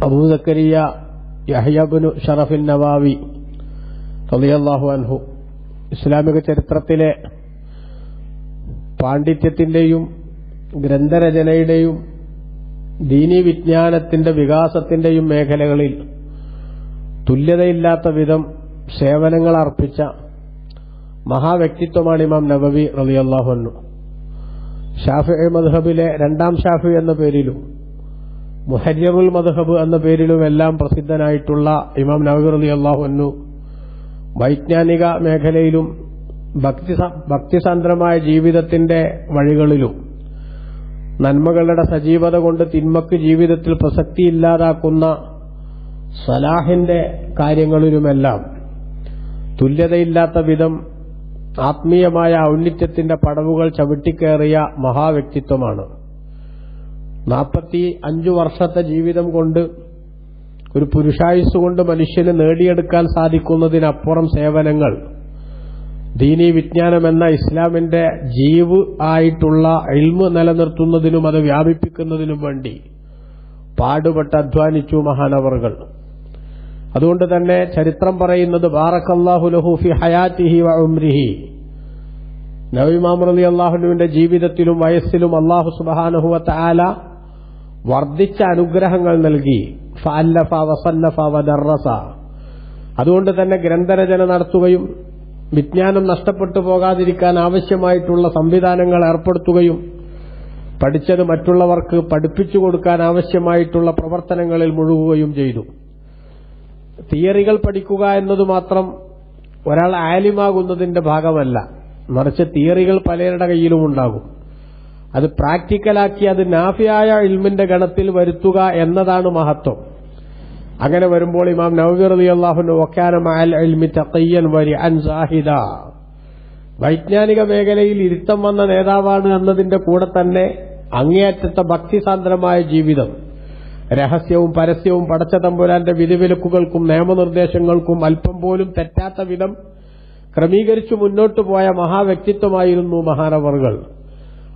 അബൂ സക്കരിയ യഹ്യബിനു ഷറഫിൻ നവാവി റളിയല്ലാഹു അൻഹു ഇസ്ലാമിക ചരിത്രത്തിലെ പാണ്ഡിത്യത്തിന്റെയും ഗ്രന്ഥരചനയുടെയും ദീനീ വിജ്ഞാനത്തിന്റെ വികാസത്തിന്റെയും മേഖലകളിൽ തുല്യതയില്ലാത്ത വിധം സേവനങ്ങൾ അർപ്പിച്ച മഹാവ്യക്തിത്വമാണ് ഇമാം നബവി റളിയല്ലാഹു അൻഹു. ഷാഫി മദ്ഹബിലെ രണ്ടാം ഷാഫി എന്ന പേരിലും മുഹര്യറുൽ മദ്ഹബ് എന്ന പേരിലും എല്ലാം പ്രസിദ്ധനായിട്ടുള്ള ഇമാം നബവി അലി അൻഹു വൈജ്ഞാനിക മേഖലയിലും ഭക്തി ഭക്തിസാന്ദ്രമായ ജീവിതത്തിന്റെ വഴികളിലും നന്മകളുടെ സജീവത കൊണ്ട് തിന്മക്ക് ജീവിതത്തിൽ പ്രസക്തിയില്ലാതാക്കുന്ന സലാഹിന്റെ കാര്യങ്ങളിലുമെല്ലാം തുല്യതയില്ലാത്ത വിധം ആത്മീയമായ ഔന്നിത്യത്തിന്റെ പടവുകൾ ചവിട്ടിക്കേറിയ മഹാവ്യക്തിത്വമാണ്. നാൽപ്പത്തി അഞ്ചു വർഷത്തെ ജീവിതം കൊണ്ട് ഒരു പുരുഷായുസ് കൊണ്ട് മനുഷ്യന് നേടിയെടുക്കാൻ സാധിക്കുന്നതിനപ്പുറം സേവനങ്ങൾ. ദീനീ വിജ്ഞാനം എന്ന ഇസ്ലാമിന്റെ ജീവ് ആയിട്ടുള്ള ഇൽമ് നിലനിർത്തുന്നതിനും അത് വ്യാപിപ്പിക്കുന്നതിനും വേണ്ടി പാടുപെട്ട് അധ്വാനിച്ചു മഹാനവറുകൾ. അതുകൊണ്ട് തന്നെ ചരിത്രം പറയുന്നത് ബാറക്കല്ലാഹു ലഹു ഫി ഹയാത്തിഹി വ ഉംരിഹി. നബിമാം റലി അള്ളാഹുനുവിന്റെ ജീവിതത്തിലും വയസ്സിലും അള്ളാഹു സുബാനഹുവ താല വർദ്ധിച്ച അനുഗ്രഹങ്ങൾ നൽകി. ഫഅല്ലഫ വസന്നഫ വദറസ അതുകൊണ്ട് തന്നെ ഗ്രന്ഥരചന നടത്തുകയും വിജ്ഞാനം നഷ്ടപ്പെട്ടു പോകാതിരിക്കാൻ ആവശ്യമായിട്ടുള്ള സംവിധാനങ്ങൾ ഏർപ്പെടുത്തുകയും പഠിച്ചത് മറ്റുള്ളവർക്ക് പഠിപ്പിച്ചു കൊടുക്കാൻ ആവശ്യമായിട്ടുള്ള പ്രവർത്തനങ്ങളിൽ മുഴുകുകയും ചെയ്തു. തിയറികൾ പഠിക്കുക എന്നത് മാത്രം ഒരാൾ ആലിമാകുന്നതിന്റെ ഭാഗമല്ല. മറിച്ച് തിയറികൾ പലരുടെ കയ്യിലും ഉണ്ടാകും. അത് പ്രാക്ടിക്കലാക്കി അത് നാഫിയായ ഇൽമിന്റെ ഗണത്തിൽ വരുത്തുക എന്നതാണ് മഹത്വം. അങ്ങനെ വരുമ്പോൾ ഇമാം നവീർ അലി അള്ളാഹുന് അൻസാഹിദ വൈജ്ഞാനിക മേഖലയിൽ ഇരുത്തം വന്ന നേതാവാണ് എന്നതിന്റെ കൂടെ തന്നെ അങ്ങേയറ്റത്തെ ഭക്തിസാന്ദ്രമായ ജീവിതം. രഹസ്യവും പരസ്യവും പടച്ച തമ്പുരാന്റെ വിധിവിലക്കുകൾക്കും നിയമനിർദ്ദേശങ്ങൾക്കും അല്പം പോലും തെറ്റാത്ത വിധം ക്രമീകരിച്ചു മുന്നോട്ടു പോയ മഹാവ്യക്തിത്വമായിരുന്നു മഹാനവറുകൾ.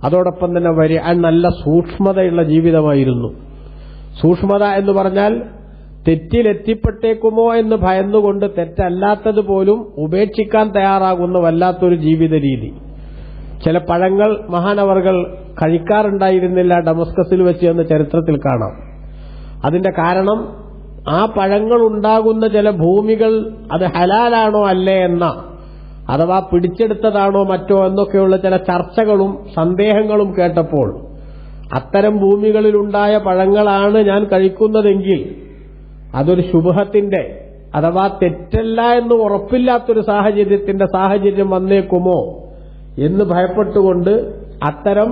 അതോടൊപ്പം തന്നെ വരി നല്ല സൂക്ഷ്മതയുള്ള ജീവിതമായിരുന്നു. സൂക്ഷ്മത എന്ന് പറഞ്ഞാൽ തെറ്റിലെത്തിപ്പെട്ടേക്കുമോ എന്ന് ഭയന്നുകൊണ്ട് തെറ്റല്ലാത്തത് പോലും ഉപേക്ഷിക്കാൻ തയ്യാറാകുന്ന വല്ലാത്തൊരു ജീവിത രീതി. ചില പഴങ്ങൾ മഹാനവറുകൾ കഴിക്കാറുണ്ടായിരുന്നില്ല ഡമസ്കസിൽ വെച്ച് എന്ന് ചരിത്രത്തിൽ കാണാം. അതിന്റെ കാരണം ആ പഴങ്ങൾ ഉണ്ടാകുന്ന ചില ഭൂമികൾ അത് ഹലാലാണോ അല്ലേ എന്ന അഥവാ പിടിച്ചെടുത്തതാണോ മറ്റോ എന്നൊക്കെയുള്ള ചില ചർച്ചകളും സന്ദേഹങ്ങളും കേട്ടപ്പോൾ അത്തരം ഭൂമികളിലുണ്ടായ പഴങ്ങളാണ് ഞാൻ കഴിക്കുന്നതെങ്കിൽ അതൊരു ശുഭത്തിന്റെ അഥവാ തെറ്റല്ല എന്ന് ഉറപ്പില്ലാത്തൊരു സാഹചര്യത്തിന്റെ സാഹചര്യം വന്നേക്കുമോ എന്ന് ഭയപ്പെട്ടുകൊണ്ട് അത്തരം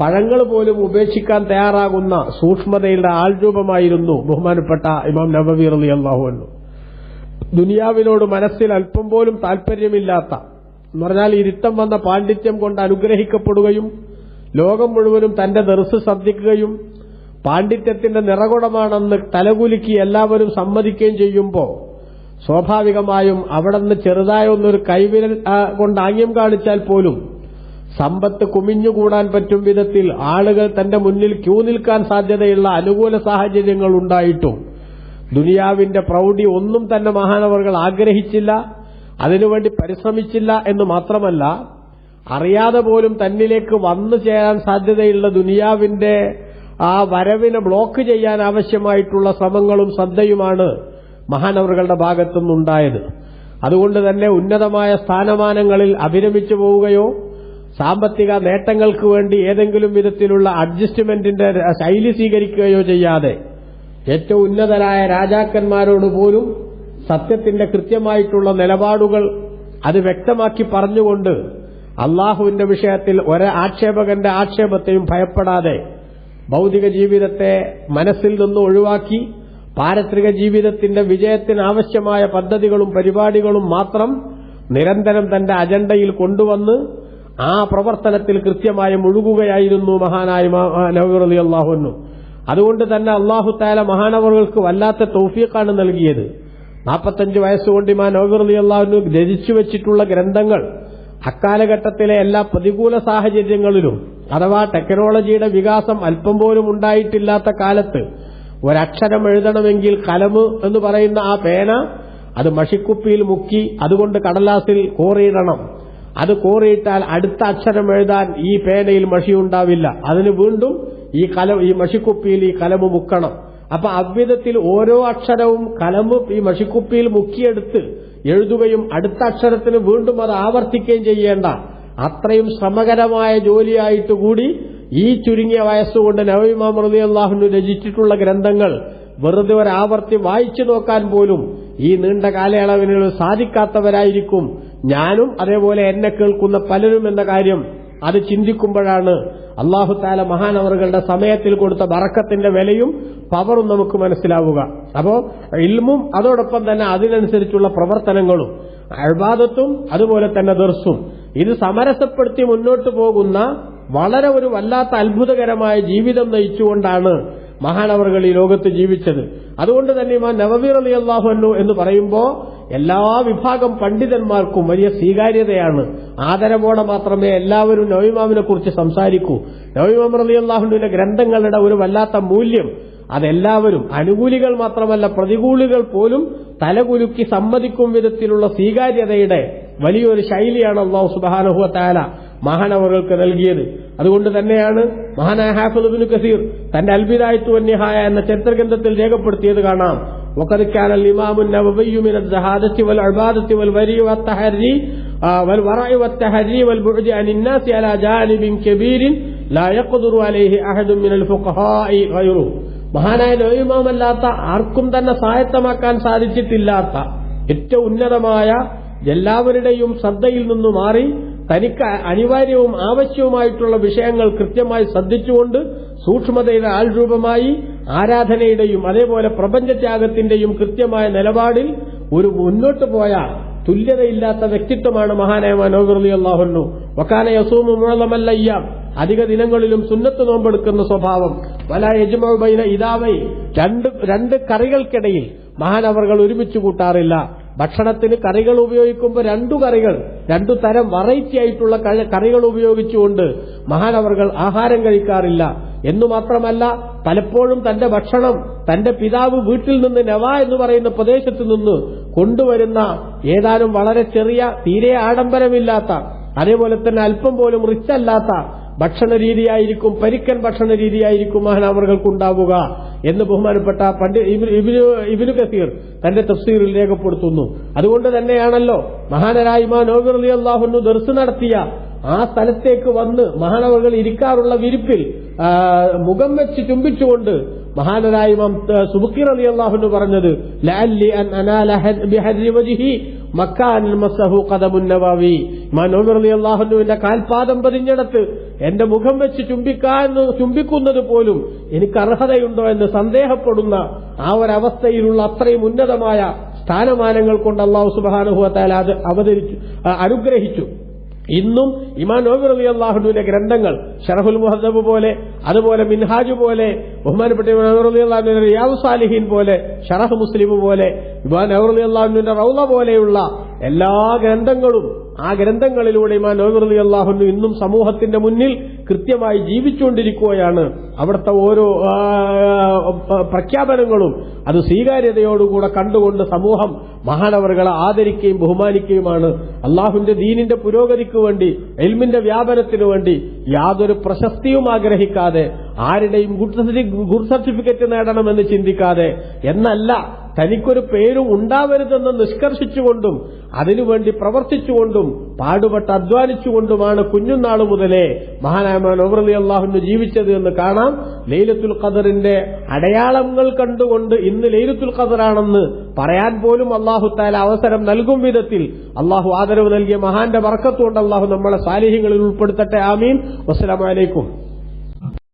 പഴങ്ങൾ പോലും ഉപേക്ഷിക്കാൻ തയ്യാറാകുന്ന സൂക്ഷ്മതയുടെ ആൾരൂപമായിരുന്നു ബഹുമാനപ്പെട്ട ഇമാം നബവി അലി അള്ളാഹുവന്നു ദുനിയാവിനോട് മനസ്സിൽ അല്പം പോലും താൽപര്യമില്ലാത്ത എന്ന് പറഞ്ഞാൽ ഇരുത്തം വന്ന പാണ്ഡിത്യം കൊണ്ട് അനുഗ്രഹിക്കപ്പെടുകയും ലോകം മുഴുവനും തന്റെ ദർസ് ശ്രദ്ധിക്കുകയും പാണ്ഡിത്യത്തിന്റെ നിറകുടമാണെന്ന് തലകുലുക്കി എല്ലാവരും സമ്മതിക്കുകയും ചെയ്യുമ്പോൾ സ്വാഭാവികമായും അവിടെ നിന്ന് ചെറുതായ ഒന്നൊരു കൈവിരൽ കൊണ്ട് ആംഗ്യം കാണിച്ചാൽ പോലും സമ്പത്ത് കുമിഞ്ഞുകൂടാൻ പറ്റും വിധത്തിൽ ആളുകൾ തന്റെ മുന്നിൽ ക്യൂ നിൽക്കാൻ സാധ്യതയുള്ള അനുകൂല സാഹചര്യങ്ങൾ ഉണ്ടായിട്ടും ദുനിയാവിന്റെ പ്രൗഢി ഒന്നും തന്നെ മഹാനവറുകൾ ആഗ്രഹിച്ചില്ല അതിനുവേണ്ടി പരിശ്രമിച്ചില്ല എന്ന് മാത്രമല്ല അറിയാതെ പോലും തന്നിലേക്ക് വന്നു ചേരാൻ സാധ്യതയുള്ള ദുനിയാവിന്റെ ആ വരവിനെ ബ്ലോക്ക് ചെയ്യാൻ ആവശ്യമായിട്ടുള്ള ശ്രമങ്ങളും ശ്രദ്ധയുമാണ് മഹാനവറുകളുടെ ഭാഗത്തുനിന്നുണ്ടായത്. അതുകൊണ്ട് തന്നെ ഉന്നതമായ സ്ഥാനമാനങ്ങളിൽ അഭിരമിച്ചു പോവുകയോ സാമ്പത്തിക നേട്ടങ്ങൾക്ക് വേണ്ടി ഏതെങ്കിലും വിധത്തിലുള്ള അഡ്ജസ്റ്റ്മെന്റിന്റെ ശൈലി സ്വീകരിക്കുകയോ ചെയ്യാതെ ഏറ്റവും ഉന്നതരായ രാജാക്കന്മാരോട് പോലും സത്യത്തിന്റെ കൃത്യമായിട്ടുള്ള നിലപാടുകൾ അത് വ്യക്തമാക്കി പറഞ്ഞുകൊണ്ട് അള്ളാഹുവിന്റെ വിഷയത്തിൽ ഒരു ആക്ഷേപകന്റെ ആക്ഷേപത്തെയും ഭയപ്പെടാതെ ഭൗതിക ജീവിതത്തെ മനസ്സിൽ നിന്ന് ഒഴിവാക്കി പാരത്രിക ജീവിതത്തിന്റെ വിജയത്തിന് ആവശ്യമായ പദ്ധതികളും പരിപാടികളും മാത്രം നിരന്തരം തന്റെ അജണ്ടയിൽ കൊണ്ടുവന്ന് ആ പ്രവർത്തനത്തിൽ കൃത്യമായി മുഴുകുകയായിരുന്നു മഹാനായ നവീറലി അള്ളാഹുന്നു അതുകൊണ്ട് തന്നെ അള്ളാഹു താല മഹാനവറുകൾക്ക് വല്ലാത്ത തൗഫീഖാണ് നൽകിയത്. നാൽപ്പത്തഞ്ച് വയസ്സുകൊണ്ട് ഇമാ നവീറലി അള്ളാഹുനു രചിച്ചു വെച്ചിട്ടുള്ള ഗ്രന്ഥങ്ങൾ അക്കാലഘട്ടത്തിലെ എല്ലാ പ്രതികൂല സാഹചര്യങ്ങളിലും അഥവാ ടെക്നോളജിയുടെ വികാസം അല്പം പോലും ഉണ്ടായിട്ടില്ലാത്ത കാലത്ത് ഒരക്ഷരം എഴുതണമെങ്കിൽ കലമ് എന്ന് പറയുന്ന ആ പേന അത് മഷിക്കുപ്പിയിൽ മുക്കി അതുകൊണ്ട് കടലാസിൽ കോറിയിടണം. അത് കോറിയിട്ടാൽ അടുത്ത അക്ഷരം എഴുതാൻ ഈ പേനയിൽ മഷിയുണ്ടാവില്ല. അതിന് വീണ്ടും ഈ കല ഈ മഷിക്കുപ്പിയിൽ ഈ കലമ് മുക്കണം. അപ്പൊ അവിധത്തിൽ ഓരോ അക്ഷരവും കലമ് ഈ മഷിക്കുപ്പിയിൽ മുക്കിയെടുത്ത് എഴുതുകയും അടുത്ത അക്ഷരത്തിന് വീണ്ടും അത് ആവർത്തിക്കുകയും ചെയ്യേണ്ട. അത്രയും ശ്രമകരമായ ജോലിയായിട്ട് കൂടി ഈ ചുരുങ്ങിയ വയസ്സുകൊണ്ട് നവീമാ മൃതി അള്ളാഹുനു രചിച്ചിട്ടുള്ള ഗ്രന്ഥങ്ങൾ വെറുതെ ഒരാവർത്തി വായിച്ചു നോക്കാൻ പോലും ഈ നീണ്ട കാലയളവിനുകൾ സാധിക്കാത്തവരായിരിക്കും. ഞാനും അതേപോലെ എന്നെ കേൾക്കുന്ന പലരും എന്ന കാര്യം അത് ചിന്തിക്കുമ്പോഴാണ് അള്ളാഹു താല മഹാനവറുകളുടെ സമയത്തിൽ കൊടുത്ത ബറക്കത്തിന്റെ വിലയും പവറും നമുക്ക് മനസ്സിലാവുക. അപ്പോ ഇൽമും അതോടൊപ്പം തന്നെ അതിനനുസരിച്ചുള്ള പ്രവർത്തനങ്ങളും അഴ്ബാദത്തും അതുപോലെ തന്നെ ദർസും. ഇത് സമരസപ്പെടുത്തി മുന്നോട്ട് പോകുന്ന വളരെ ഒരു വല്ലാത്ത അത്ഭുതകരമായ ജീവിതം നയിച്ചുകൊണ്ടാണ് മഹാനവറുകൾ ഈ ലോകത്ത് ജീവിച്ചത്. അതുകൊണ്ട് തന്നെ ഇമാൻ നവവീർ അലി അള്ളാഹു എന്ന് പറയുമ്പോൾ എല്ലാ വിഭാഗം പണ്ഡിതന്മാർക്കും വലിയ സ്വീകാര്യതയാണ്. ആദരവോടെ മാത്രമേ എല്ലാവരും നവിമാമിനെ കുറിച്ച് സംസാരിക്കൂ. നവിമാം റലി അള്ളാഹുവിന്റെ ഗ്രന്ഥങ്ങളുടെ ഒരു വല്ലാത്ത മൂല്യം. അതെല്ലാവരും അനുകൂലികൾ മാത്രമല്ല പ്രതികൂലികൾ പോലും തലകുലുക്കി സമ്മതിക്കും വിധത്തിലുള്ള സ്വീകാര്യതയുടെ വലിയൊരു ശൈലിയാണ് അള്ളാഹു സുബാനഹുവ താല മഹാനവർക്ക് നൽകിയത്. അതുകൊണ്ട് തന്നെയാണ് മഹാനായ ഹാഫിദ് കസീർ തന്റെ അൽബിദായത്തു വന്യഹായ എന്ന ചരിത്രഗ്രന്ഥത്തിൽ രേഖപ്പെടുത്തിയത് കാണാം. وقد كان الإمام النووي من الزهادة والعبادة والوري والتحري آه والورع والتحري والبعد عن الناس على جانب كبير لا يقدر عليه أحد من الفقهاء غيره മഹാനായ ലോയിമാമല്ലാത്ത ആർക്കും തന്നെ സ്വായത്തമാക്കാൻ സാധിച്ചിട്ടില്ലാത്ത ഏറ്റവും ഉന്നതമായ എല്ലാവരുടെയും ശ്രദ്ധയിൽ നിന്നു മാറി തനിക്ക് അനിവാര്യവും ആവശ്യവുമായിട്ടുള്ള വിഷയങ്ങൾ കൃത്യമായി ശ്രദ്ധിച്ചുകൊണ്ട് സൂക്ഷ്മതയുടെ ആൾരൂപമായി ആരാധനയുടെയും അതേപോലെ പ്രപഞ്ചത്യാഗത്തിന്റെയും കൃത്യമായ നിലപാടിൽ ഒരു മുന്നോട്ട് പോയ തുല്യതയില്ലാത്ത വ്യക്തിത്വമാണ് മഹാനായ മനോഹർലി അള്ളാഹുന്നു വക്കാന യസൂമു മുഴലമല്ലയ്യാം അധിക ദിനങ്ങളിലും സുന്നത്ത് നോമ്പെടുക്കുന്ന സ്വഭാവം. വല യജുമൈന ഇതാവൈ രണ്ട് രണ്ട് കറികൾക്കിടയിൽ മഹാനവറുകൾ ഒരുമിച്ച് കൂട്ടാറില്ല. ഭക്ഷണത്തിന് കറികൾ ഉപയോഗിക്കുമ്പോൾ രണ്ടു കറികൾ രണ്ടു തരം വെറൈറ്റി ആയിട്ടുള്ള കറികൾ ഉപയോഗിച്ചുകൊണ്ട് മഹാനവർകൾ ആഹാരം കഴിക്കാറില്ല. എന്നു മാത്രമല്ല പലപ്പോഴും തന്റെ ഭക്ഷണം തന്റെ പിതാവ് വീട്ടിൽ നിന്ന് നവ എന്ന് പറയുന്ന പ്രദേശത്ത് നിന്ന് കൊണ്ടുവരുന്ന ഏതാനും വളരെ ചെറിയ തീരെ ആഡംബരമില്ലാത്ത അതേപോലെ തന്നെ അല്പം പോലും റിച്ച് അല്ലാത്ത ഭക്ഷണ രീതിയായിരിക്കും പരിക്കൻ ഭക്ഷണ രീതിയായിരിക്കും മഹാനവറുകൾക്കുണ്ടാവുക എന്ന് ബഹുമാനപ്പെട്ട പണ്ട് ഇബിനു കസീർ തന്റെ തഫ്സീറിൽ രേഖപ്പെടുത്തുന്നു. അതുകൊണ്ട് തന്നെയാണല്ലോ മഹാനരായ ഇമാ നോബിർ അലി അള്ളാഹുന്നു ദർസ് നടത്തിയ ആ സ്ഥലത്തേക്ക് വന്ന് മഹാനവകൾ ഇരിക്കാറുള്ള വിരിപ്പിൽ മുഖം വെച്ച് ചുംബിച്ചുകൊണ്ട് മഹാനരായ ഇമാം സുബുക്കീർ അലി അള്ളാഹു പറഞ്ഞത് അള്ളാഹുവിന്റെ കാൽപാദം പതിഞ്ഞെടുത്ത് എന്റെ മുഖം വെച്ച് ചുംബിക്കാൻ ചുംബിക്കുന്നത് പോലും എനിക്ക് അർഹതയുണ്ടോ എന്ന് സന്ദേഹപ്പെടുന്ന ആ ഒരവസ്ഥയിലുള്ള അത്രയും ഉന്നതമായ സ്ഥാനമാനങ്ങൾ കൊണ്ട് അള്ളാഹു സുബാനുഭവത്താൽ അത് അവതരിച്ചു അനുഗ്രഹിച്ചു. ഇന്നും ഇമാൻ നോബിർ അലി അള്ളാഹുവിന്റെ ഗ്രന്ഥങ്ങൾ ഷറഫുൽ മുഹദബ് പോലെ അതുപോലെ മിൻഹാജ് പോലെ ബഹുമാനപ്പെട്ട ഇമാൻ നവർ അലി അള്ളാഹുവിന്റെ റിയാദ് സാലിഹീൻ പോലെ ഷറഫ് മുസ്ലിം പോലെ ഇമാൻ നവർ അലി അള്ളാഹുവിന്റെ റൌള പോലെയുള്ള എല്ലാ ഗ്രന്ഥങ്ങളും ആ ഗ്രന്ഥങ്ങളിലൂടെ ഇമാൻ അലി അള്ളാഹുന്നു ഇന്നും സമൂഹത്തിന്റെ മുന്നിൽ കൃത്യമായി ജീവിച്ചുകൊണ്ടിരിക്കുകയാണ്. അവിടുത്തെ ഓരോ പ്രഖ്യാപനങ്ങളും അത് സ്വീകാര്യതയോടുകൂടെ കണ്ടുകൊണ്ട് സമൂഹം മഹാനവറുകളെ ആദരിക്കുകയും ബഹുമാനിക്കുകയുമാണ്. അള്ളാഹുവിന്റെ ദീനിന്റെ പുരോഗതിക്ക് വേണ്ടി എൽമിന്റെ വ്യാപനത്തിനു വേണ്ടി യാതൊരു പ്രശസ്തിയും ആഗ്രഹിക്കാതെ ആരുടെയും ഗുഡ് സർട്ടിഫിക്കറ്റ് നേടണമെന്ന് ചിന്തിക്കാതെ എന്നല്ല തനിക്കൊരു പേരും ഉണ്ടാവരുതെന്ന് നിഷ്കർഷിച്ചുകൊണ്ടും അതിനുവേണ്ടി പ്രവർത്തിച്ചുകൊണ്ടും പാടുപെട്ട് അധ്വാനിച്ചുകൊണ്ടുമാണ് കുഞ്ഞുനാൾ മുതലേ മഹാനായ നവറലി അള്ളാഹുന് ജീവിച്ചത് എന്ന് കാണാം. ലൈലത്തുൽ ഖദറിന്റെ അടയാളങ്ങൾ കണ്ടുകൊണ്ട് ഇന്ന് ലൈലത്തുൽ ഖദറാണെന്ന് പറയാൻ പോലും അള്ളാഹു താല അവസരം നൽകും വിധത്തിൽ അള്ളാഹു ആദരവ് നൽകിയ മഹാന്റെ വർക്കത്തുകൊണ്ട് അള്ളാഹു നമ്മളെ സാലിഹ്യങ്ങളിൽ ഉൾപ്പെടുത്തട്ടെ. ആമീൻ. വസ്സലാമലൈക്കും